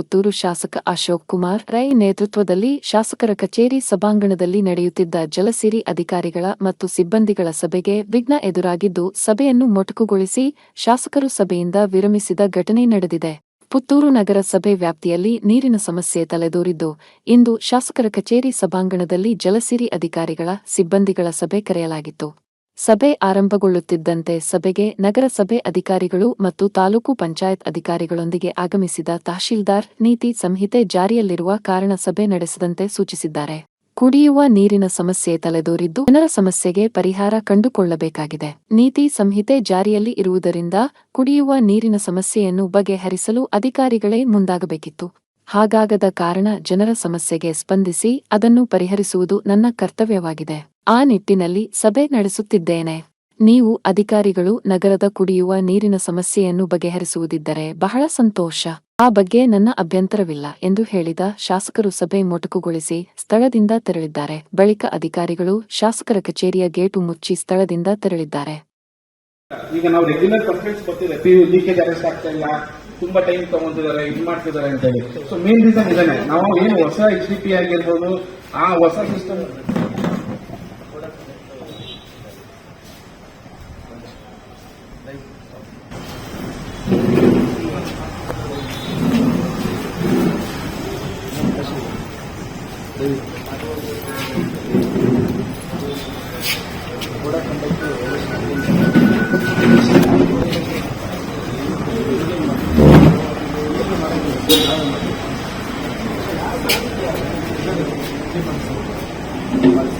ಪುತ್ತೂರು ಶಾಸಕ ಅಶೋಕ್ ಕುಮಾರ್, ರೈ ನೇತೃತ್ವದಲ್ಲಿ ಶಾಸಕರ ಕಚೇರಿ ಸಭಾಂಗಣದಲ್ಲಿ ನಡೆಯುತ್ತಿದ್ದ ಜಲಸಿರಿ ಅಧಿಕಾರಿಗಳ ಮತ್ತು ಸಿಬ್ಬಂದಿಗಳ ಸಭೆಗೆ ವಿಘ್ನ ಎದುರಾಗಿದ್ದು, ಸಭೆಯನ್ನು ಮೊಟಕುಗೊಳಿಸಿ ಶಾಸಕರು ಸಭೆಯಿಂದ ವಿರಮಿಸಿದ ಘಟನೆ ನಡೆದಿದೆ. ಪುತ್ತೂರು ನಗರ ಸಭೆ ವ್ಯಾಪ್ತಿಯಲ್ಲಿ ನೀರಿನ ಸಮಸ್ಯೆ ತಲೆದೋರಿದ್ದು, ಇಂದು ಶಾಸಕರ ಕಚೇರಿ ಸಭಾಂಗಣದಲ್ಲಿ ಜಲಸಿರಿ ಅಧಿಕಾರಿಗಳ, ಸಿಬ್ಬಂದಿಗಳ ಸಭೆ ಕರೆಯಲಾಗಿತ್ತು. ಸಭೆ ಆರಂಭಗೊಳ್ಳುತ್ತಿದ್ದಂತೆ ಸಭೆಗೆ ನಗರಸಭೆ ಅಧಿಕಾರಿಗಳು ಮತ್ತು ತಾಲೂಕು ಪಂಚಾಯತ್ ಅಧಿಕಾರಿಗಳೊಂದಿಗೆ ಆಗಮಿಸಿದ ತಹಶೀಲ್ದಾರ್ ನೀತಿ ಸಂಹಿತೆ ಜಾರಿಯಲ್ಲಿರುವ ಕಾರಣ ಸಭೆ ನಡೆಸದಂತೆ ಸೂಚಿಸಿದ್ದಾರೆ. ಕುಡಿಯುವ ನೀರಿನ ಸಮಸ್ಯೆ ತಲೆದೋರಿದ್ದು ಜನರ ಸಮಸ್ಯೆಗೆ ಪರಿಹಾರ ಕಂಡುಕೊಳ್ಳಬೇಕಾಗಿದೆ. ನೀತಿ ಸಂಹಿತೆ ಜಾರಿಯಲ್ಲಿ ಇರುವುದರಿಂದ ಕುಡಿಯುವ ನೀರಿನ ಸಮಸ್ಯೆಯನ್ನು ಬಗೆಹರಿಸಲು ಅಧಿಕಾರಿಗಳೇ ಮುಂದಾಗಬೇಕಿತ್ತು. ಹಾಗಾಗದ ಕಾರಣ ಜನರ ಸಮಸ್ಯೆಗೆ ಸ್ಪಂದಿಸಿ ಅದನ್ನು ಪರಿಹರಿಸುವುದು ನನ್ನ ಕರ್ತವ್ಯವಾಗಿದೆ. ಆ ನಿಟ್ಟಿನಲ್ಲಿ ಸಭೆ ನಡೆಸುತ್ತಿದ್ದೇನೆ. ನೀವು ಅಧಿಕಾರಿಗಳು ನಗರದ ಕುಡಿಯುವ ನೀರಿನ ಸಮಸ್ಯೆಯನ್ನು ಬಗೆಹರಿಸುವುದಿದ್ದರೆ ಬಹಳ ಸಂತೋಷ. ಆ ಬಗ್ಗೆ ನನ್ನ ಅಭ್ಯಂತರವಿಲ್ಲ ಎಂದು ಹೇಳಿದ ಶಾಸಕರು ಸಭೆ ಮೊಟಕುಗೊಳಿಸಿ ಸ್ಥಳದಿಂದ ತೆರಳಿದ್ದಾರೆ. ಬಳಿಕ ಅಧಿಕಾರಿಗಳು ಶಾಸಕರ ಕಚೇರಿಯ ಗೇಟು ಮುಚ್ಚಿ ಸ್ಥಳದಿಂದ ತೆರಳಿದ್ದಾರೆ. ಈಗ ನಾವು ರೆಗ್ಯುಲರ್ ಕಂಪ್ಲೇಂಟ್ಸ್ ಬರ್ತಿದೆ ಪಿ ಯು ಲೀಕೇಜ್ ಅರೆಸ್ಟ್ ಆಗ್ತಾ ಇಲ್ಲ. ತುಂಬಾ ಟೈಮ್ ತಗೊಂತಿದ್ದಾರೆ ಇದು ಮಾಡ್ತಿದ್ದಾರೆ ಅಂತ ಹೇಳಿ ಸೊ ಮೇನ್ ರೀಸನ್ ಇದನ್ನೇ ನಾವು ಏನು ಹೊಸ ಎಚ್ ಡಿ ಪಿ ಆಗಿರ್ಬೋದು, ಆ ಹೊಸ ಸಿಸ್ಟಮ್ కూడా కనెక్ట్ లైఫ్ కూడా కండక్ట్ మనకి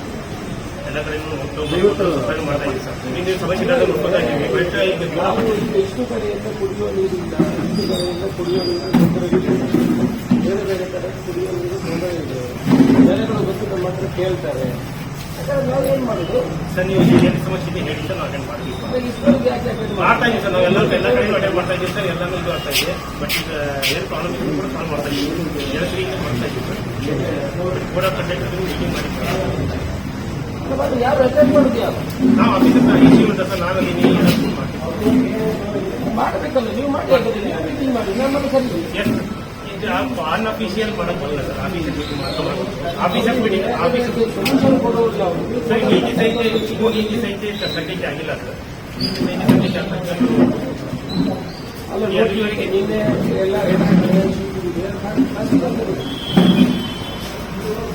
ಎಲ್ಲ ಒಟ್ಟು ಸಫಾಯಿ ಮಾಡ್ತಾ ಇದ್ದೀವಿ ಸರ್. ಹಿಂದಿನ ಸಮಸ್ಯೆ ನೋಡ್ಕೊತಾ ಇದ್ದೀವಿ ಬಟ್ ಈಗ ಜೋಳ ಎಷ್ಟು ಕಡೆಯಿಂದ ಕುಡಿಯುವ ನೀರಿಲ್ಲ ಎಷ್ಟು ಕಡೆಯಿಂದ ಕುಡಿಯುವ ನೀರು ತೊಂದರೆ ಇದೆ? ಬೇರೆ ಬೇರೆ ಕಡೆ ಕುಡಿಯುವ ನೀರು ತೊಂದರೆ ಇದೆ. ಜನಗಳು ಗೊತ್ತಿದ್ದ ಮಾತ್ರ ಕೇಳ್ತಾರೆ. ಯಾಕಂದ್ರೆ ನಾವು ಏನು ಮಾಡೋದು? ಸರ್ ನೀವು ಏನು ಸಮಸ್ಯೆ ಇದೆ ಹೇಳಿ ಸರ್ ನಾವು ಅಟೆಂಡ್ ಮಾಡ್ತೀವಿ? ಮಾಡ್ತಾ ಇದ್ದೀವಿ ಸರ್ ನಾವು ಎಲ್ಲರೂ ಎಲ್ಲ ಕಡೆನೂ ಅಟೆಂಡ್ ಮಾಡ್ತಾ ಇದ್ದೀವಿ ಸರ್ ಎಲ್ಲನೂ ಇದು ಆಗ್ತಾ ಇದೆ. ಬಟ್ ಈಗ ಏನು ಪ್ರಾಬ್ಲಮ್ ಇದೆ ಕೂಡ ಸಾಲ್ವ್ ಮಾಡ್ತಾ ಇದ್ದೀವಿ. ಮಾಡ್ತಾ ಇದ್ದೀವಿ. ಸರ್ ಕೂಡ ಕಂಡಕ್ಟರ್ ಮೀಟಿಂಗ್ ಮಾಡಿ ನಾವು ಇಶ್ಯೂ ಉಂಟು ಸರ್ ನಾವಲ್ಲಿ ನೀವು ಮಾಡಬೇಕಲ್ಲ ನೀವು ಮಾಡಿ ಮಾಡಿ? ನಮ್ಮನ್ನು ಸರಿ ಎಸ್ ಇದು ಅನ್ ಅಫಿಷಿಯಲ್ ಮಾಡಕ್ ಬರಲ್ಲ ಸರ್ ಆಫೀಸರ್ ಬಿಡಿ ಆಫೀಸರ್ ಸರ್ ನೀತಿ ಸಹಿತ ಈಗ ನೀತಿ ಸಹಿತ ಸದ್ಯಕ್ಕೆ ಆಗಿಲ್ಲ ಸರ್. ನೀತಿ ಸಹಿತ ಸದ್ಯಕ್ಕೆ ಅಲ್ಲ ನೋಡಿ ನಿನ್ನೆ ಎಲ್ಲ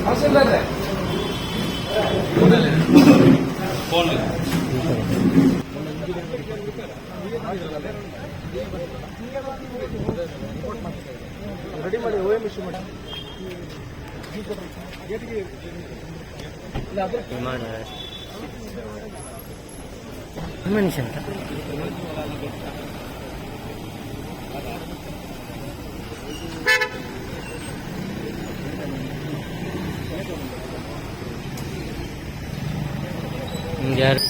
ತಹಸೀಲ್ದಾರ್ರೆ ರೆಡಿ ಮಾಡಿ ಓ ಎಂ ಇಶ್ಯೂ ಮಾಡಿ ಇಲ್ಲ ಅದ್ರ ಮನುಷ್ಯ ಅಂತ જયારે